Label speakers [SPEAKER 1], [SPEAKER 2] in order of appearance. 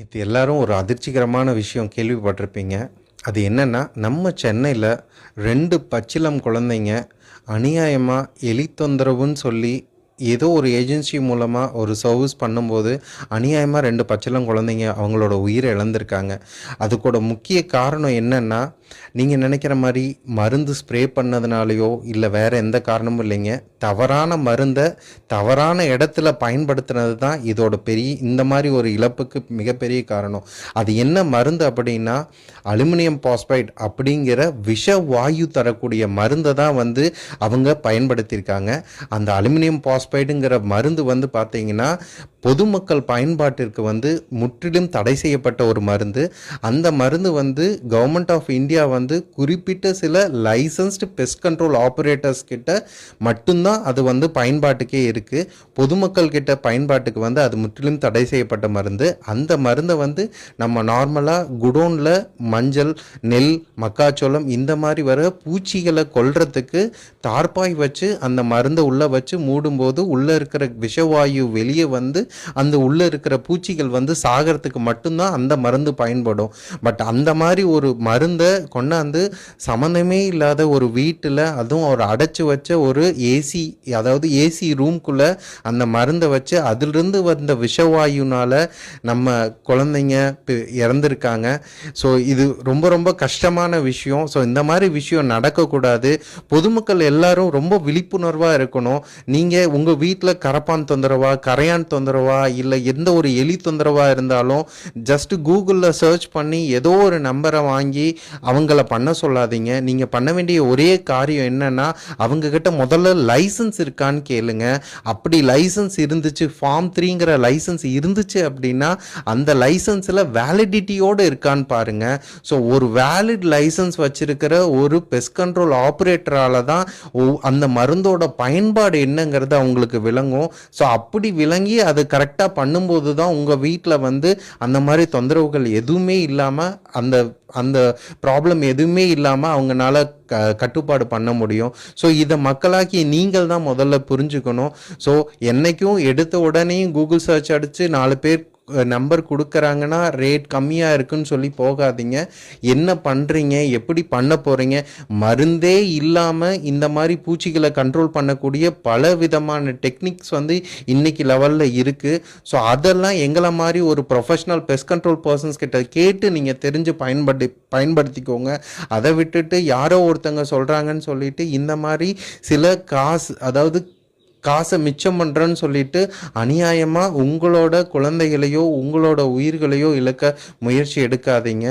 [SPEAKER 1] இது எல்லாரும் ஒரு அதிர்ச்சிகரமான விஷயம் கேள்விப்பட்டிருப்பீங்க. அது என்னென்னா நம்ம சென்னையில் ரெண்டு பச்சிலம் குழந்தைங்க அநியாயமாக எலி தொந்தரவுன்னு சொல்லி ஏதோ ஒரு ஏஜென்சி மூலமாக ஒரு சர்வீஸ் பண்ணும்போது அநியாயமாக ரெண்டு பச்சளம் குழந்தைங்க அவங்களோட உயிரை இழந்திருக்காங்க. அதுக்கூட முக்கிய காரணம் என்னன்னா நீங்கள் நினைக்கிற மாதிரி மருந்து ஸ்ப்ரே பண்ணதுனாலையோ இல்லை வேறு எந்த காரணமும் இல்லைங்க. தவறான மருந்தை தவறான இடத்துல பயன்படுத்துனது தான் இதோட பெரிய இந்த மாதிரி ஒரு இழப்புக்கு மிகப்பெரிய காரணம். அது என்ன மருந்து அப்படின்னா அலுமினியம் பாஸ்பைட் அப்படிங்கிற விஷ வாயு தரக்கூடிய மருந்தை தான் வந்து அவங்க பயன்படுத்தியிருக்காங்க. அந்த அலுமினியம் பாஸ்பைடுங்கிற மருந்து வந்து பார்த்தீங்கன்னா பொதுமக்கள் பயன்பாட்டிற்கு வந்து முற்றிலும் தடை செய்யப்பட்ட ஒரு மருந்து. அந்த மருந்து வந்து கவர்மெண்ட் ஆஃப் இந்தியா வந்து குறிப்பிட்ட சில லைசன்ஸ்டு பெஸ்ட் கண்ட்ரோல் ஆப்ரேட்டர்ஸ் கிட்ட மட்டும்தான் அது வந்து பயன்பாட்டுக்கே இருக்குது பொதுமக்கள் கிட்ட பயன்பாட்டுக்கு வந்து அது முற்றிலும் தடை செய்யப்பட்ட மருந்து. அந்த மருந்தை வந்து நம்ம நார்மலாக குடோனில் மஞ்சள் நெல் மக்காச்சோளம் இந்த மாதிரி வர பூச்சிகளை கொல்றதுக்கு தார்பாய் வச்சு அந்த மருந்தை உள்ளே வச்சு மூடும்போது உள்ளே இருக்கிற விஷவாயு வெளியே வந்து அந்த உள்ளே இருக்கிற பூச்சிகள் வந்து சாகிறதுக்கு மட்டும்தான் அந்த மருந்து பயன்படும். பட் அந்த மாதிரி ஒரு மருந்தை கொண்டாந்து சம்மந்தமே இல்லாத ஒரு வீட்டில் அதுவும் ஒரு அடைச்சி வச்ச ஒரு ஏசி அதாவது ஏசி ரூம்குள்ளே அந்த மருந்தை வச்சு அதிலிருந்து வந்த விஷவாயுனால் நம்ம குழந்தைங்க இறந்துருக்காங்க. ஸோ இது ரொம்ப ரொம்ப கஷ்டமான விஷயம். ஸோ இந்த மாதிரி விஷயம் நடக்கக்கூடாது. பொதுமக்கள் எல்லாரும் ரொம்ப விழிப்புணர்வாக இருக்கணும். நீங்கள் உங்கள் வீட்டில் கரப்பான் தொந்தரவா கரையான் தொந்தரவா இல்லை எந்த ஒரு எலி தொந்தரவா இருந்தாலும் ஜஸ்ட் கூகுளில் சர்ச் பண்ணி ஏதோ ஒரு நம்பரை வாங்கி அவங்கள பண்ண சொல்லாதீங்க. நீங்கள் பண்ண வேண்டிய ஒரே காரியம் என்னன்னா அவங்க கிட்ட முதல்ல லைசன்ஸ் இருக்கான்னு கேளுங்க. அப்படி லைசன்ஸ் இருந்துச்சு ஃபார்ம் த்ரீங்கிற லைசன்ஸ் இருந்துச்சு அப்படின்னா அந்த லைசன்ஸில் வேலிடிட்டியோடு இருக்கான்னு பாருங்க. ஸோ ஒரு வேலிட் லைசன்ஸ் வச்சிருக்கிற ஒரு பெஸ்ட் கண்ட்ரோல் ஆப்ரேட்டரால தான் அந்த மருந்தோட பயன்பாடு என்னங்கிறது உங்களுக்கு விளங்கும். ஸோ அப்படி விளங்கி அது கரெக்டாக பண்ணும்போது தான் உங்கள் வீட்டில் வந்து அந்த மாதிரி தொந்தரவுகள் எதுவுமே இல்லாமல் அந்த அந்த ப்ராப்ளம் எதுவுமே இல்லாமல் அவங்களால க கட்டுப்பாடு பண்ண முடியும். ஸோ இதை மக்களாக்கி நீங்கள் தான் முதல்ல புரிஞ்சுக்கணும். ஸோ என்னைக்கும் எடுத்த உடனே கூகுள் சர்ச் அடித்து நாலு பேர் நம்பர் கொடுக்குறாங்கன்னா ரேட் கம்மியாக இருக்குன்னு சொல்லி போகாதீங்க. என்ன பண்ணுறீங்க எப்படி பண்ண போகிறீங்க மருந்தே இல்லாமல் இந்த மாதிரி பூச்சிகளை கண்ட்ரோல் பண்ணக்கூடிய பல விதமான டெக்னிக்ஸ் வந்து இன்னைக்கு லெவலில் இருக்குது ஸோ அதெல்லாம் எங்களை மாதிரி ஒரு ப்ரொஃபஷனல் பெஸ்ட் கண்ட்ரோல் பர்சன்ஸ் கிட்ட கேட்டு நீங்கள் தெரிஞ்சு பயன்படுத்தி பயன்படுத்திக்கோங்க. அதை விட்டுட்டு யாரோ ஒருத்தங்க சொல்கிறாங்கன்னு சொல்லிட்டு இந்த மாதிரி சில காசு அதாவது காசை மிச்சம் பண்ணுறேன்னு சொல்லிட்டு அநியாயமாக உங்களோட குழந்தைகளையோ உங்களோட உயிர்களையோ இழக்க முயற்சி எடுக்காதீங்க.